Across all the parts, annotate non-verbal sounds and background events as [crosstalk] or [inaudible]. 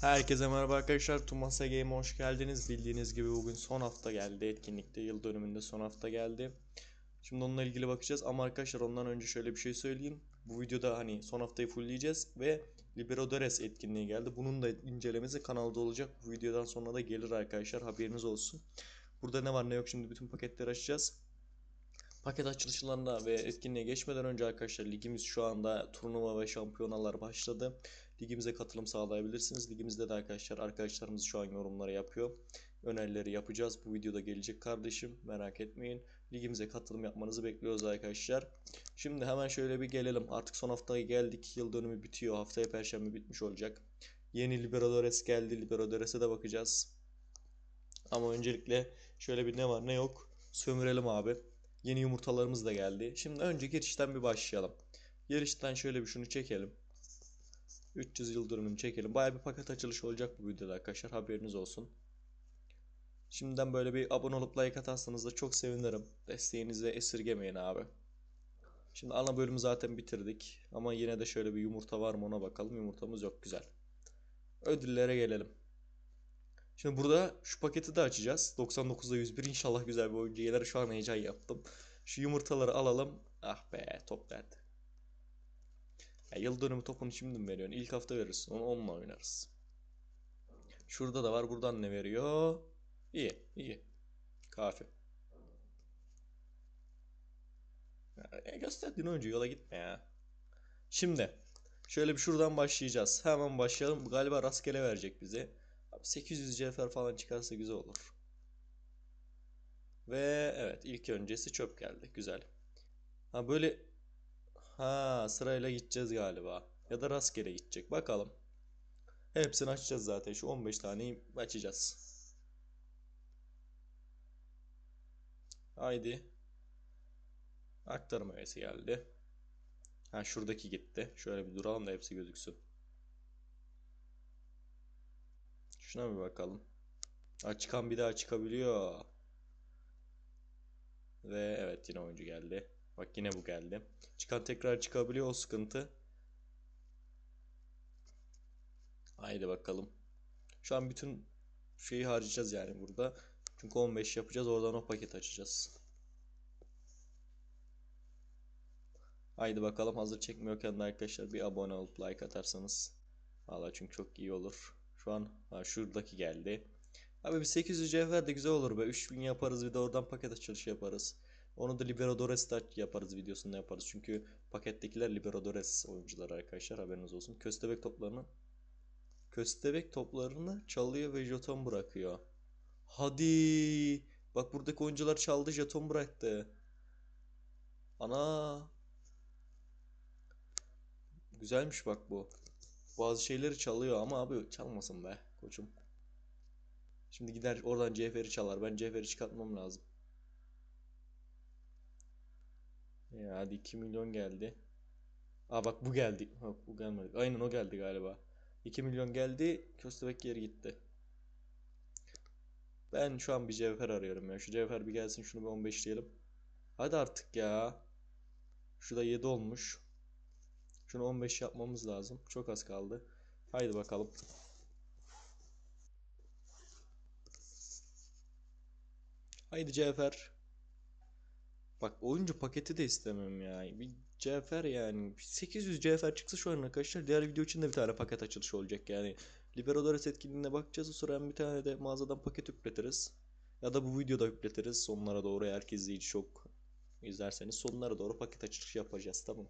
Herkese merhaba arkadaşlar. Tumasa Game'e hoş geldiniz. Bildiğiniz gibi bugün son hafta geldi. Etkinlikte yıl dönümünde son hafta geldi. Şimdi onunla ilgili bakacağız ama arkadaşlar ondan önce şöyle bir şey söyleyeyim. Bu videoda hani son haftayı fullleyeceğiz ve Liberodores etkinliği geldi. Bunun da incelemesi kanalda olacak. Bu videodan sonra da gelir arkadaşlar. Haberiniz olsun. Burada ne var ne yok şimdi bütün paketleri açacağız. Paket açılışlarına ve etkinliğe geçmeden önce arkadaşlar ligimiz şu anda turnuva ve şampiyonalar başladı. Ligimize katılım sağlayabilirsiniz. Ligimizde de arkadaşlar arkadaşlarımız şu an yorumları yapıyor. Önerileri yapacağız. Bu videoda gelecek kardeşim. Merak etmeyin. Ligimize katılım yapmanızı bekliyoruz arkadaşlar. Şimdi hemen şöyle bir gelelim. Artık son haftaya geldik. Yıl dönümü bitiyor. Haftaya perşembe bitmiş olacak. Yeni Liberadores geldi. Liberadores'e de bakacağız. Ama öncelikle şöyle bir ne var ne yok. Sömürelim abi. Yeni yumurtalarımız da geldi. Şimdi önce girişten bir başlayalım. Girişten şöyle bir şunu çekelim. 300 yıl dönümünü çekelim. Baya bir paket açılışı olacak bu videoda arkadaşlar. Haberiniz olsun. Şimdiden böyle bir abone olup like atarsanız da çok sevinirim. Desteğinizi de esirgemeyin abi. Şimdi ana bölümü zaten bitirdik. Ama yine de şöyle bir yumurta var mı ona bakalım. Yumurtamız yok güzel. Ödüllere gelelim. Şimdi burada şu paketi de açacağız. 99'da 101 inşallah güzel bir oyuncu gelir. Şu an heyecan yaptım. Şu yumurtaları alalım. Ah be top verdi. Ya yıl dönümü topunu şimdi mi veriyorsun? İlk hafta verirsin. Onu onunla oynarız. Şurada da var. Buradan ne veriyor? İyi, iyi. Kafi. Ya, e, gösterdiğin oyuncu yola gitme ya. Şimdi şöyle bir şuradan başlayacağız. Hemen başlayalım. Galiba rastgele verecek bize. Abi 800 CFR falan çıkarsa güzel olur. Ve evet ilk öncesi çöp geldi. Güzel. Ha böyle ha sırayla gideceğiz galiba. Ya da rastgele gidecek. Bakalım. Hepsini açacağız zaten. Şu 15 taneyi açacağız. Haydi. Aktarma üyesi geldi. Ha şuradaki gitti. Şöyle bir duralım da hepsi gözüksün. Şuna bir bakalım. Ha, bir daha çıkabiliyor. Ve evet yine oyuncu geldi. Bak yine bu geldi. Çıkan tekrar çıkabiliyor o sıkıntı. Haydi bakalım. Şu an bütün şeyi harcayacağız yani burada. Çünkü 15 yapacağız oradan o paket açacağız. Haydi bakalım hazır çekmiyorken de arkadaşlar bir abone olup like atarsanız. Valla çünkü çok iyi olur. Şu an ha, şuradaki geldi. Abi bir 800 cevher de güzel olur be. 3000 yaparız bir de oradan paket açılışı yaparız. Onu da Liberadores da yaparız videosunda yaparız. Çünkü pakettekiler Liberadores oyuncuları arkadaşlar haberiniz olsun. Köstebek toplarını Köstebek toplarını çalıyor ve jeton bırakıyor. Hadi. Bak buradaki oyuncular çaldı jeton bıraktı. Ana. Güzelmiş bak bu. Bazı şeyleri çalıyor ama abi çalmasın be koçum. Şimdi gider oradan Cevher'i çalar. Ben Cevher'i çıkartmam lazım. Ya hadi 2 milyon geldi. Aa bak bu geldi. Bak bu gelmedi. Aynen o geldi galiba. 2 milyon geldi. Köstebek geri gitti. Ben şu an bir cevher arıyorum ya. Şu cevher bir gelsin şunu bir 15 diyelim. Hadi artık ya. Şurada 7 olmuş. Şunu 15 yapmamız lazım. Çok az kaldı. Haydi bakalım. Haydi Cevher. Bak oyuncu paketi de istemem ya. Bir Cevher yani. 800 Cevher çıksa şu an arkadaşlar. Diğer video için de bir tane paket açılışı olacak yani. Liberadores etkinliğine bakacağız. O sonra bir tane de mağazadan paket yükletiriz. Ya da bu videoda yükletiriz. Sonlara doğru ki izleyici çok izlerseniz sonlara doğru paket açılışı yapacağız. Tamam.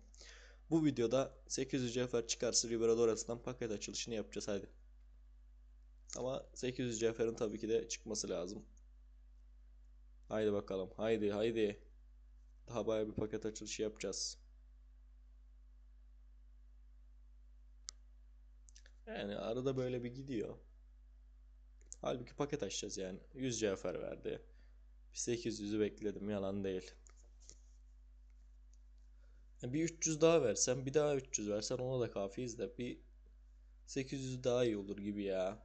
Bu videoda 800 cevher çıkarsa Liberadoras'tan paket açılışını yapacağız hadi. Ama 800 cevherin tabii ki de çıkması lazım. Haydi bakalım. Haydi haydi. Daha baya bir paket açılışı yapacağız. Yani arada böyle bir gidiyor. Halbuki paket açacağız yani. 100 cevher verdi. Bir 800'ü bekledim yalan değil. Bir 300 daha versen bir daha 300 versen ona da kafiyiz de bir 800 daha iyi olur gibi ya.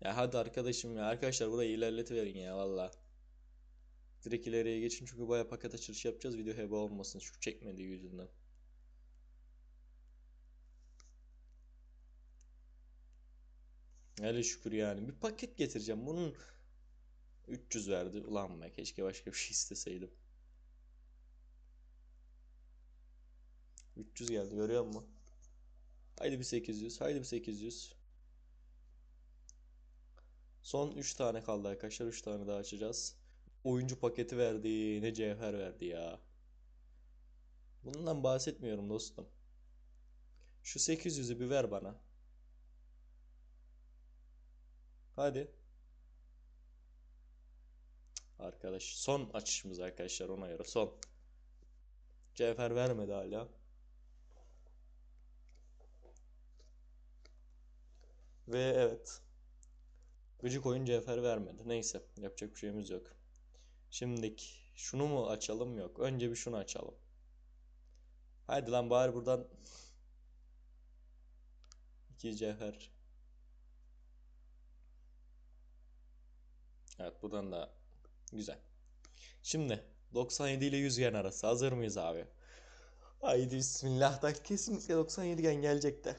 Ya hadi arkadaşım ya arkadaşlar burayı ilerletiverin ya valla. Direkt ileriye geçin çünkü baya paket açılış yapacağız video heba olmasın şu çekmediği yüzünden. Hele şükür yani. Bir paket getireceğim. Bunun 300 verdi. Ulan be keşke başka bir şey isteseydim. 300 geldi görüyor musun? Haydi bir 800. Haydi bir 800. Son 3 tane kaldı arkadaşlar. 3 tane daha açacağız. Oyuncu paketi verdi. Ne cevher verdi ya. Bundan bahsetmiyorum dostum. Şu 800'ü bir ver bana. Hadi. Arkadaş son açışımız arkadaşlar ona göre son. Cevher vermedi hala. Ve evet. Gıcık oyun cevher vermedi. Neyse yapacak bir şeyimiz yok. Şimdiki şunu mu açalım yok. Önce bir şunu açalım. Haydi lan bari buradan iki cevher. Evet buradan da güzel. Şimdi 97 ile 100 gen arası hazır mıyız abi? Haydi bismillah da kesinlikle 97 gen gelecek de.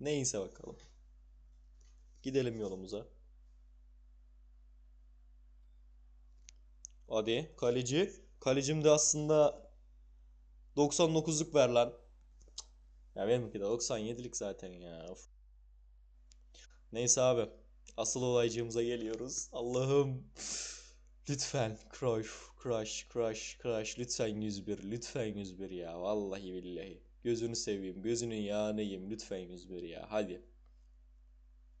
Neyse bakalım. Gidelim yolumuza. Hadi kaleci. Kalecim de aslında 99'luk ver lan. Ya benimki de 97'lik zaten ya. Of. Neyse abi. Asıl olaycığımıza geliyoruz. Allah'ım. Lütfen Crush, Crush, Crush, Crush. Lütfen 101. Lütfen 101 ya. Vallahi billahi. Gözünü seveyim. Gözünün yağını yiyeyim. Lütfen 101 ya. Hadi.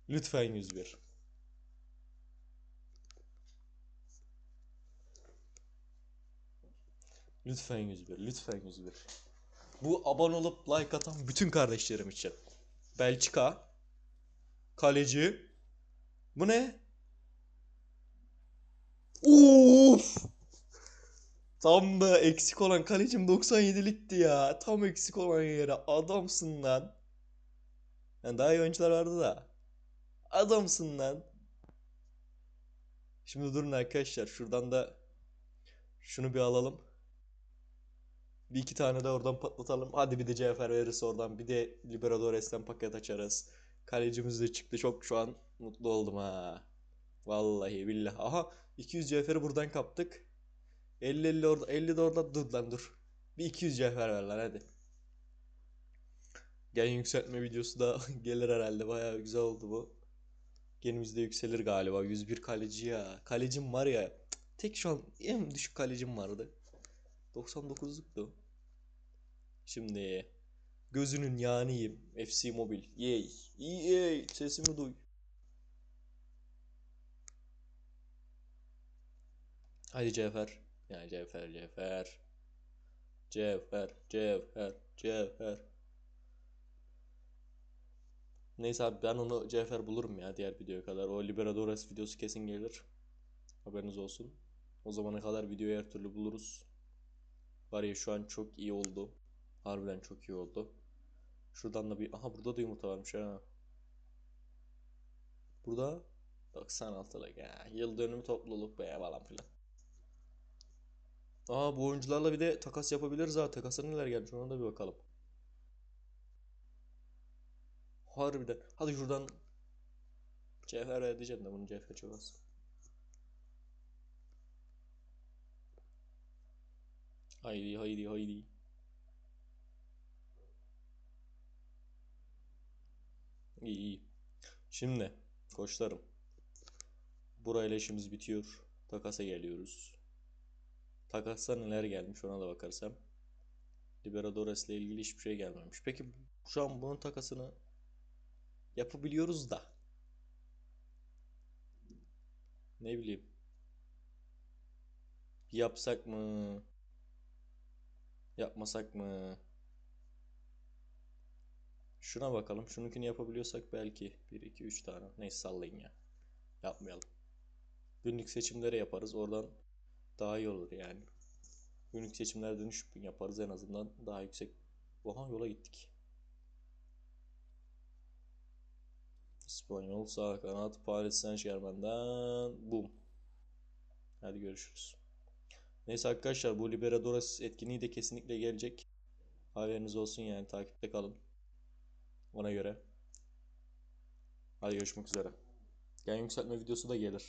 Lütfen 101. Lütfen 101. Lütfen 101. Bu abone olup like atan bütün kardeşlerim için. Belçika. Kaleci. Bu ne? Of! Tam da eksik olan kalecim 97'likti ya. Tam eksik olan yere adamsın lan. Yani daha iyi oyuncular vardı da. Adamsın lan. Şimdi durun arkadaşlar. Şuradan da şunu bir alalım. Bir iki tane de oradan patlatalım. Hadi bir de Cafer verirse oradan. Bir de Libertadores'ten paket açarız. Kalecimiz de çıktı. Çok şu an mutlu oldum ha. Vallahi billahi. Aha 200 Cafer'i buradan kaptık. 50 50 orada 50 de orada dur lan dur. Bir 200 Cafer ver lan hadi. Gen yükseltme videosu da [laughs] gelir herhalde. Bayağı güzel oldu bu. Genimizde yükselir galiba. 101 kaleci ya. Kalecim var ya. Tek şu an en düşük kalecim vardı. 99'luktu. Şimdi gözünün yiyeyim. FC Mobil. Yay. EA sesimi duy. Hadi Cevher. Yani Cevher, Cevher. Cevher, Cevher, Cevher. Neyse abi ben onu Cevher bulurum ya diğer videoya kadar. O Liberadores videosu kesin gelir. Haberiniz olsun. O zamana kadar videoyu her türlü buluruz. Var ya şu an çok iyi oldu. Harbiden çok iyi oldu. Şuradan da bir... Aha burada da yumurta varmış ha. Burada 96'lık ya. Yıl dönümü topluluk be falan filan. Aa bu oyuncularla bir de takas yapabiliriz ha. Takasa neler gelmiş ona da bir bakalım. Harbiden. Hadi şuradan Cevher edeceğim de bunun cevher çok. Haydi haydi haydi. İyi iyi. Şimdi koçlarım. Burayla işimiz bitiyor. Takasa geliyoruz. Takasta neler gelmiş ona da bakarsam. Liberadores ile ilgili hiçbir şey gelmemiş. Peki şu an bunun takasını yapabiliyoruz da. Ne bileyim. Yapsak mı? Yapmasak mı? Şuna bakalım. Şununkini yapabiliyorsak belki 1 2 3 tane. Neyse sallayın ya. Yapmayalım. Günlük seçimleri yaparız. Oradan daha iyi olur yani. Günlük seçimlerden 3000 yaparız en azından daha yüksek. Oha yola gittik. İspanyol sağ kanat Paris Saint-Germain'den boom. Hadi görüşürüz. Neyse arkadaşlar bu Liberadores etkinliği de kesinlikle gelecek. Haberiniz olsun yani takipte kalın. Ona göre. Hadi görüşmek üzere. Gen yükseltme videosu da gelir.